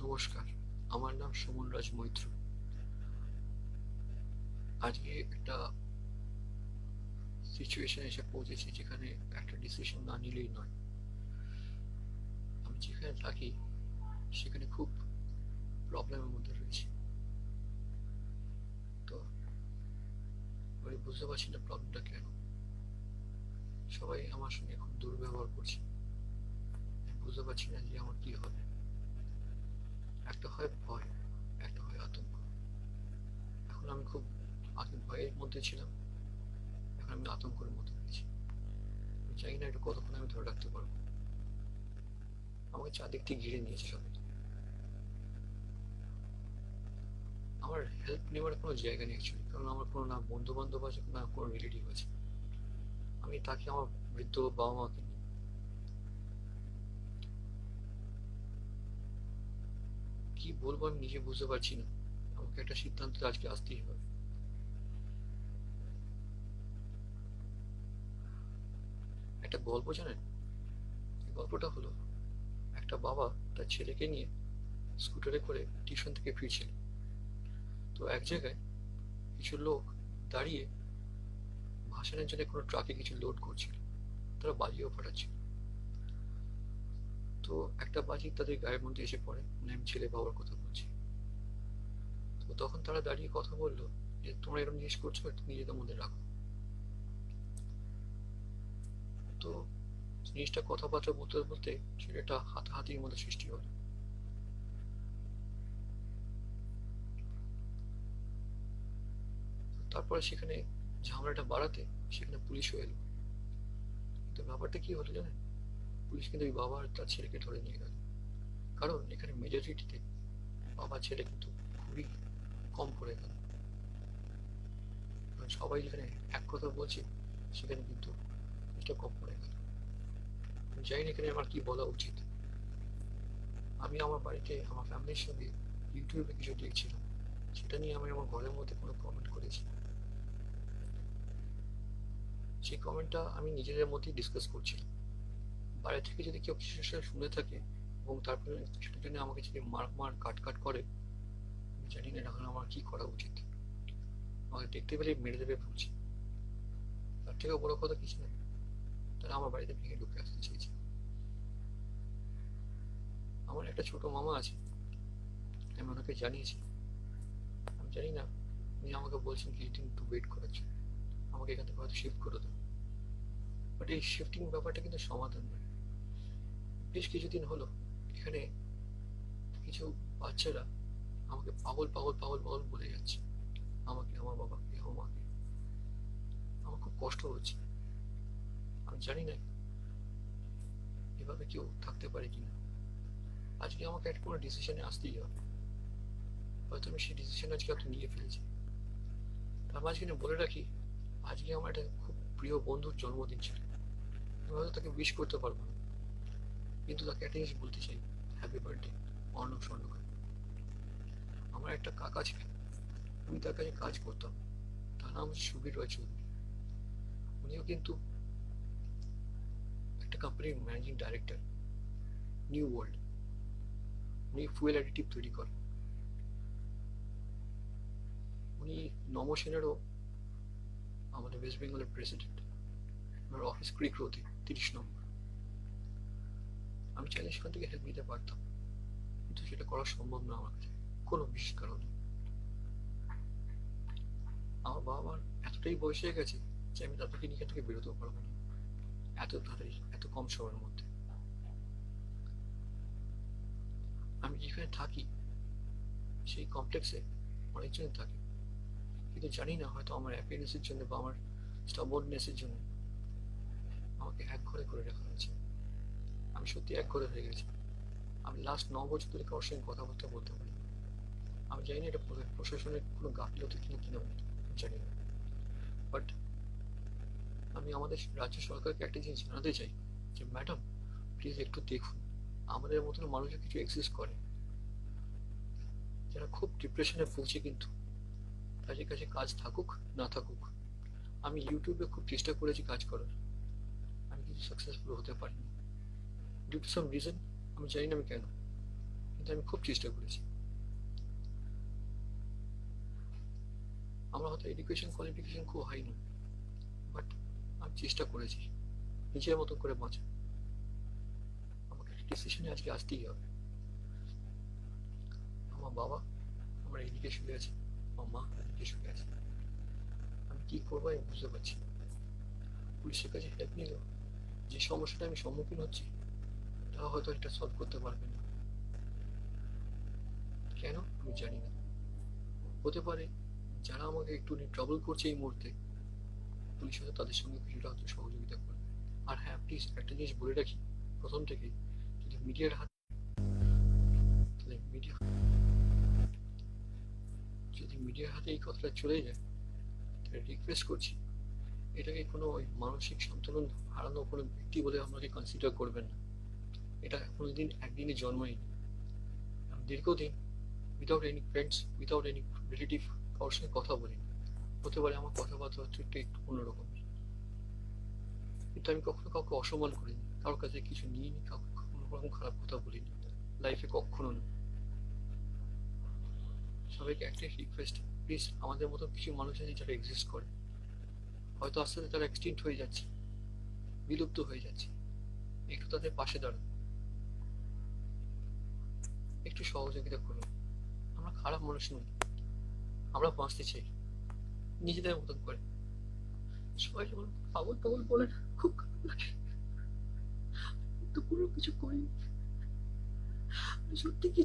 নমস্কার। আমার নাম সুমন রাজ মৈত্র। আজকে একটা সিচুয়েশন এসে পৌঁছেছি যেখানে একটা ডিসিশন না নিলেই নয়। আমি যেখানে থাকি, সেখানে খুব প্রবলেমের মধ্যে রয়েছি। তো আমি বুঝতে পারছি না প্রবলেমটা কেন। সবাই আমার সঙ্গে খুব দুর্ব্যবহার করছে। বুঝতে পারছি না যে আমার কি হবে। একটা হয় ভয়, একটা হয় আতঙ্ক। এখন আমি খুব ভয়ের মধ্যে ছিলাম, এখন আমি আতঙ্কের মধ্যে রয়েছি। আমি চাই না এটা কতক্ষণ আমি ধরে রাখতে পারব। আমাকে চারদিক থেকে ঘিরে নিয়েছে সবাই। আমার হেল্প নেওয়ার কোনো জায়গা নেই অ্যাকচুয়ালি কারণ আমার কোনো না বন্ধু বান্ধব আছে, না কোনো রিলেটিভ আছে। আমি তাকে, আমার বৃদ্ধ বাবা মাকে নিয়ে কি বলব আমি নিজে বুঝতে পারছি না। আমাকে একটা সিদ্ধান্ত আজকে আসতেই হবে। একটা গল্প জানেন? গল্পটা হলো, একটা বাবা তার ছেলেকে নিয়ে স্কুটারে করে টিউশন থেকে ফিরছিলেন তো এক জায়গায় কিছু লোক দাঁড়িয়ে ভাসানের জন্য কোনো ট্রাকে কিছু লোড করছিল। তারা বাজিও ফাটাচ্ছিল। তো একটা বাজি তাদের গায়ের মধ্যে এসে পড়ে। মানে আমি ছেলে বাবার কথা বলছি। তো তখন তারা দাঁড়িয়ে কথা বলল যে, তোমরা এরকম জিনিস করছ নিজেদের মধ্যে রাখো। তো জিনিসটা কথাবার্তা বলতে বলতে ছেলেটা হাতাহাতির মধ্যে সৃষ্টি হলো। তারপরে সেখানে ঝামেলাটা বাড়াতে সেখানে পুলিশও এলো। কিন্তু ব্যাপারটা কি হলো জানেন? পুলিশ কিন্তু ওই তার ছেলেকে ধরে নিয়ে গেল। কারণ এখানে মেজরিটিতে বাবা, ছেলে কিন্তু খুবই কম পড়ে গেল। সবাই যেখানে এক কথা বলছে, সেখানে কিন্তু এটা কম পড়ে গেল। না এখানে আমার কি বলা উচিত। আমি আমার বাড়িতে, আমার ফ্যামিলির সঙ্গে ইউটিউবে কিছু দেখছিলাম। সেটা নিয়ে আমি আমার ঘরের মধ্যে কোনো কমেন্ট করেছি সেই কমেন্টটা আমি নিজেদের মধ্যেই ডিসকাস করছিলাম। বাইরে থেকে যদি কেউ কিছু সেটা শুনে থাকে এবং তারপরে সেটার জন্য আমাকে যদি মার মার কাট কাট করে, আমি জানি না এখন আমার কি করা উচিত। আমাকে দেখতে পেলে মেরে দেবে ভাবছি তার থেকে বড় কথা কিছু নেই তারা আমার বাড়িতে ভেঙে ঢুকে আসতে চেয়েছে। আমার একটা ছোট মামা আছে। আমি ওনাকে জানিয়েছি। আমি জানি না, উনি আমাকে বলছেন কিছুদিন একটু ওয়েট করার জন্য। আমাকে এখান থেকে হয়তো শিফট করে দেবো। বাট এই শিফটিং ব্যাপারটা কিন্তু সমাধান নয়। বেশ কিছুদিন হলো, এখানে কিছু বাচ্চারা আমাকে পাগল পাগল পাগল পাগল বলে যাচ্ছে। আমাকে, আমার বাবাকে আমার মাকে আমার খুব কষ্ট হচ্ছে। আমি জানি না এভাবে কেউ থাকতে পারে কিনা। আজকে আমাকে একটা কোনো ডিসিশনে আসতেই হবে। হয়তো আমি সেই ডিসিশন আজকে হয়তো নিয়ে ফেলেছি। তার মাঝখানে বলে রাখি, আজকে আমার একটা খুব প্রিয় বন্ধুর জন্মদিন ছিল। আমি হয়তো তাকে উইশ করতে পারব না। কিন্তু তাকে একটা জিনিস বলতে চাই। Happy birthday Arnab Swarnakar. আমার একটা কাকা ছিলেন, আমি তার কাছে কাজ করতাম। তার নাম সুবীর রয় চৌধুরী। উনিও কিন্তু একটা কোম্পানির ম্যানেজিং ডাইরেক্টর নিউ ওয়ার্ল্ড উনি ফুয়েল অ্যাডিটিভ তৈরি করেন। উনি নমসেনেরও আমাদের ওয়েস্ট বেঙ্গলের প্রেসিডেন্ট আমার অফিস ক্রিক রোতে তিরিশ নম্বর। আমি চাইলে সেখান থেকে হেল্প নিতে পারতাম। কিন্তু সেটা করা সম্ভব না আমার কাছে। কোনো বিশেষ কারণে। আমার বাবা মার এতটাই বয়স হয়ে গেছে যে আমি তাদেরকে নিয়ে থেকে বেরোতেও পারব না। এত তাড়াতাড়ি, এত কম সময়ের মধ্যে। আমি যেখানে থাকি, সেই কমপ্লেক্সে অনেকজন থাকে। কিন্তু জানি না হয়তো আমার অ্যাপিয়ারেন্সের জন্য বা আমার স্টাবর্ডনেসের জন্য আমাকে এক ঘরে করে আমি সত্যি এক ঘরে হয়ে গেছি। আমি লাস্ট ন বছর ধরে কারোর সঙ্গে কথাবার্তা বলতে পারি আমি জানি না এটা প্রশাসনের কোনো গাফিলতি কিনা কিনা জানি না। বাট আমি আমাদের রাজ্য সরকারকে একটা জিনিস জানাতে চাই যে ম্যাডাম প্লিজ একটু দেখুন। আমাদের মতন মানুষের কিছু এক্সিস্ট করে। যারা খুব ডিপ্রেশনে ভুগছে কিন্তু, তাদের কাছে কাজ থাকুক, না থাকুক, আমি ইউটিউবে খুব চেষ্টা করেছি কাজ করার। আমি কিন্তু সাকসেসফুল হতে পারিনি। ডিউ টু সাম রিজন আমি জানি না আমি কেন, কিন্তু আমি খুব চেষ্টা করেছি। আমার হয়তো এডুকেশন কোয়ালিফিকেশন খুব হাই বাট আমি চেষ্টা করেছি, নিজের মতো করে বাঁচা আমাকে একটা ডিসিশনে আজকে আসতেই হবে। আমার বাবা আমার এদিকে শুয়ে আছে, আমার মা এদিকে শুয়ে আছে। আমি কি করব আমি বুঝতে পারছি পুলিশের কাছে হেল্প নিল, যে সমস্যাটা আমি সম্মুখীন হচ্ছি হয়তো এটা সলভ করতে পারবে না। কেন? আমি জানি না। হতে পারে যারা আমাকে একটু ট্রাবল করছে এই মুহূর্তে, পুলিশ হয়তো তাদের সঙ্গে কিছুটা হয়তো সহযোগিতা করবে। আর হ্যাঁ প্লিজ একটা জিনিস বলে রাখি প্রথম থেকে, যদি মিডিয়ার হাত তাহলে মিডিয়া যদি মিডিয়ার হাতে এই কথাটা চলে যায়, তাহলে রিকোয়েস্ট করছি, এটাকে কোনো ওই মানসিক সন্তুলন হারানো কোনো ব্যক্তি বলে আমাকে কনসিডার করবেন না। এটা কোনোদিন একদিনে জন্মই দীর্ঘদিন without any friends without any relative কারোর সঙ্গে কথা বলিনি। হতে পারে আমার কথাবার্তা হচ্ছে একটু একটু অন্যরকম। কিন্তু আমি কখনো কাউকে অসম্মান করিনি, কারোর কাছে কিছু নিইনি, কাউকে কোনো রকম খারাপ কথা বলিনি। লাইফে কখনো না। সবাইকে একটাই রিকোয়েস্ট প্লিজ আমাদের মতো কিছু মানুষ আছে যারা এক্সিস্ট করে। হয়তো আস্তে আস্তে তারা এক্সটিংক্ট হয়ে যাচ্ছে, বিলুপ্ত হয়ে যাচ্ছে। একটু তাদের পাশে দাঁড়ান। একটু সহযোগিতা করুন। আমরা খারাপ মানুষ নই। আমরা বাঁচতে চাই। নিজেদের মতন করে। সবাই যখন পাগল পাগল বলে খুব খারাপ লাগে। কিছু করিনি। সত্যি কি